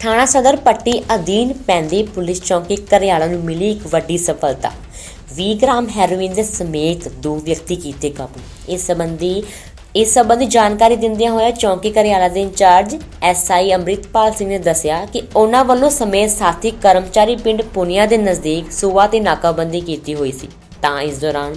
ਥਾਣਾ ਸਦਰ ਪੱਟੀ ਅਧੀਨ ਪੈਂਦੀ ਪੁਲਿਸ ਚੌਕੀ ਘਰਿਆਲਾ ਨੂੰ ਮਿਲੀ ਇੱਕ ਵੱਡੀ ਸਫਲਤਾ। 20 ਗ੍ਰਾਮ ਹੈਰੋਇਨ ਦੇ ਸਮੇਤ ਦੋ ਵਿਅਕਤੀ ਕੀਤੇ ਕਾਬੂ। ਇਸ ਸੰਬੰਧੀ ਇਸ ਸੰਬੰਧੀ ਜਾਣਕਾਰੀ ਦਿੰਦਿਆਂ ਹੋਇਆ ਚੌਂਕੀ ਘਰਿਆਲਾ ਦੇ ਇੰਚਾਰਜ ਐਸਆਈ ਅੰਮ੍ਰਿਤਪਾਲ ਸਿੰਘ ਨੇ ਦੱਸਿਆ ਕਿ ਉਹਨਾਂ ਵੱਲੋਂ ਸਮੇਤ ਸਾਥੀ ਕਰਮਚਾਰੀ ਪਿੰਡ ਪੁਨੀਆ ਦੇ ਨਜ਼ਦੀਕ ਸੂਆ ਤੇ ਨਾਕਾਬੰਦੀ ਕੀਤੀ ਹੋਈ ਸੀ। ਤਾਂ ਇਸ ਦੌਰਾਨ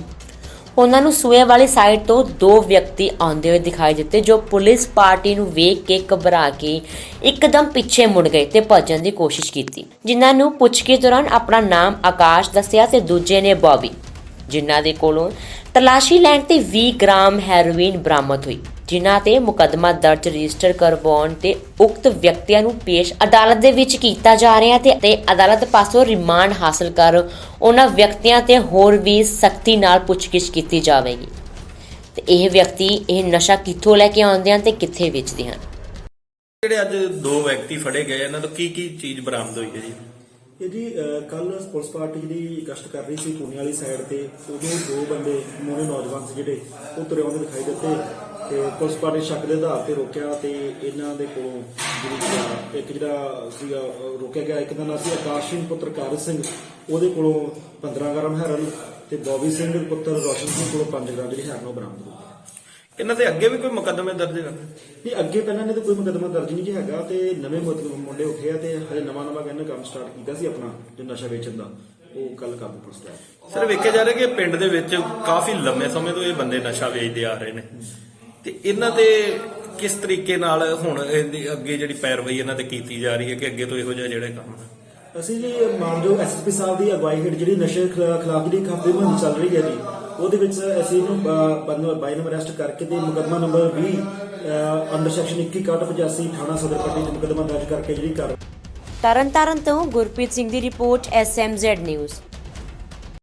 ਉਹਨਾਂ ਨੂੰ ਸੂਏ ਵਾਲੀ ਸਾਈਡ ਤੋਂ ਦੋ ਵਿਅਕਤੀ ਆਉਂਦੇ ਹੋਏ ਦਿਖਾਈ ਦਿੱਤੇ, ਜੋ ਪੁਲਿਸ ਪਾਰਟੀ ਨੂੰ ਵੇਖ ਕੇ ਘਬਰਾ ਕੇ ਇੱਕਦਮ ਪਿੱਛੇ ਮੁੜ ਗਏ ਤੇ ਭੱਜਣ ਦੀ ਕੋਸ਼ਿਸ਼ ਕੀਤੀ। ਜਿਨ੍ਹਾਂ ਨੂੰ ਪੁੱਛਗਿੱਛ ਦੌਰਾਨ ਆਪਣਾ ਨਾਮ ਆਕਾਸ਼ ਦੱਸਿਆ ਤੇ ਦੂਜੇ ਨੇ ਬੌਬੀ, ਜਿਨ੍ਹਾਂ ਦੇ ਕੋਲੋਂ ਤਲਾਸ਼ੀ ਲੈਣ ਤੇ 20 ਗ੍ਰਾਮ ਹੈਰੋਇਨ ਬਰਾਮਦ ਹੋਈ। ਜਿਨ੍ਹਾਂ ਤੇ ਮੁਕੱਦਮਾ ਦਰਜ ਰਜਿਸਟਰ ਕਰਵਾਉਣ ਤੇ ਉਕਤ ਵਿਅਕਤੀਆਂ ਨੂੰ ਪੇਸ਼ ਅਦਾਲਤ ਦੇ ਵਿੱਚ ਕੀਤਾ ਜਾ ਰਿਹਾ ਤੇ ਤੇ ਅਦਾਲਤ ਪਾਸੋਂ ਰਿਮਾਂਡ ਹਾਸਲ ਕਰ ਉਹਨਾਂ ਵਿਅਕਤੀਆਂ ਤੇ ਹੋਰ ਵੀ ਸਖਤੀ ਨਾਲ ਪੁੱਛਗਿੱਛ ਕੀਤੀ ਜਾਵੇਗੀ। ਤੇ ਇਹ ਵਿਅਕਤੀ ਇਹ ਨਸ਼ਾ ਕਿੱਥੋਂ ਲੈ ਕੇ ਆਉਂਦੇ ਹਨ ਤੇ ਕਿੱਥੇ ਵੇਚਦੇ ਹਨ? ਜਿਹੜੇ ਅੱਜ ਦੋ ਵਿਅਕਤੀ ਫੜੇ ਗਏ ਇਹਨਾਂ ਤੋਂ ਕੀ ਕੀ ਚੀਜ਼ ਬਰਾਮਦ ਹੋਈ ਹੈ ਜੀ? ਇਹ ਜੀ ਕੱਲ ਪੁਲਿਸ ਪਾਰਟੀ ਜਿਹੜੀ ਗਸ਼ਤ ਕਰ ਰਹੀ ਸੀ ਪੂਨੇ ਵਾਲੀ ਸਾਈਡ ਤੇ। ਉਦੋਂ ਦੋ ਬੰਦੇ ਮੋਨੇ ਨੌਜਵਾਨ ਸੀ ਜਿਹੜੇ ਉਹ ਤੁਰੇ ਆਉਂਦੇ ਦਿਖਾਈ ਦਿੱਤੇ। ਤੇ ਪੁਲਿਸ ਪਾਰਟੀ ਸ਼ੱਕ ਦੇ ਆਧਾਰ ਤੇ ਰੋਕਿਆ ਤੇ ਇਹਨਾਂ ਦੇ ਕੋਲੋਂ ਜਿਹੜੀ ਇੱਕ ਜਿਹੜਾ ਸੀਗਾ ਰੋਕਿਆ ਗਿਆ। ਇੱਕ ਦਾ ਨਾਮ ਸੀ ਆਕਾਸ਼ ਸਿੰਘ ਪੁੱਤਰ ਕਾਰਜ ਸਿੰਘ। ਉਹਦੇ ਕੋਲੋਂ 15 ਗ੍ਰਾਮ ਹੈਰਨ ਤੇ ਬੌਬੀ ਸਿੰਘ ਪੁੱਤਰ ਰੋਸ਼ਨ ਸਿੰਘ ਕੋਲੋਂ 5 ਗ੍ਰਾਮ ਜਿਹੜੀ ਹੈਰਨ ਉਹ ਬਰਾਮਦ ਹੋਈ ਇਹਨਾਂ ਦੇ ਅੱਗੇ ਵੀ ਕੋਈ ਮੁਕੱਦਮੇ ਦਰਜ ਹਨ ਨਹੀਂ ਅੱਗੇ ਪਹਿਲਾਂ ਨੇ ਤਾਂ ਕੋਈ ਮੁਕੱਦਮਾ ਦਰਜ ਨਹੀਂ ਜੀ ਹੈਗਾ ਤੇ ਨਵੇਂ ਮੁੰਡੇ ਉੱਠੇ ਆ ਤੇ ਹਲੇ ਨਵਾਂ ਨਵਾਂ ਕਹਿੰਦੇ ਕੰਮ ਸਟਾਰਟ ਕੀਤਾ ਸੀ ਆਪਣਾ ਜੋ ਨਸ਼ਾ ਵੇਚਣ ਦਾ। ਉਹ ਕੱਲ ਕਾਬੂ ਪੁਲਿਸ ਦਾ ਸਰ ਵੇਖਿਆ ਜਾ ਰਿਹਾ ਕਿ ਪਿੰਡ ਦੇ ਵਿੱਚ ਕਾਫੀ ਲੰਮੇ ਸਮੇਂ ਤੋਂ ਇਹ ਬੰਦੇ ਨਸ਼ਾ ਵੇਚਦੇ ਆ ਰਹੇ ਨੇ। ਤੇ ਇਹਨਾਂ ਤੇ ਕਿਸ ਤਰੀਕੇ ਨਾਲ ਹੁਣ ਇਹਦੀ ਅੱਗੇ ਜਿਹੜੀ ਪੈਰਵਾਈ ਇਹਨਾਂ ਤੇ ਕੀਤੀ ਜਾ ਰਹੀ ਹੈ ਕਿ ਅੱਗੇ ਤੋਂ ਇਹੋ ਜਿਹਾ ਜਿਹੜੇ ਕੰਮ ਅਸੀਂ ਜੀ ਮਾਨਯੋਗ ਐਸਐਸਪੀ ਸਾਹਿਬ ਦੀ ਅਗਵਾਈ ਹੇਠ ਜਿਹੜੀ ਨਸ਼ੇ ਖਿਲਾ- ਖਿਲਾਫ ਜਿਹੜੀ ਖਾਤੇ ਮੁਹਿੰਮ ਚੱਲ ਰਹੀ ਹੈ ਜੀ ਉਹਦੇ ਵਿੱਚ ਅਸੀਂ ਇਹਨੂੰ ਬ- ਬੰਦ ਬਾਈ ਨੰਬਰ ਅਰੈਸਟ ਕਰਕੇ ਤੇ ਮੁਕੱਦਮਾ ਨੰਬਰ 20 ਅਹ, ਅੰਡਰ ਸੈਕਸ਼ਨ 2185 ਥਾਣਾ ਸਦਰ ਪੱਟੀ 'ਚ ਮੁਕੱਦਮਾ ਦਰਜ ਕਰਕੇ ਜਿਹੜੀ ਕਰ ਤਰਨਤਾਰਨ ਤੋਂ ਗੁਰਪ੍ਰੀਤ ਸਿੰਘ ਦੀ ਰਿਪੋਰਟ ਐਸਐਮਜ਼ੈਡ ਨਿਊਜ਼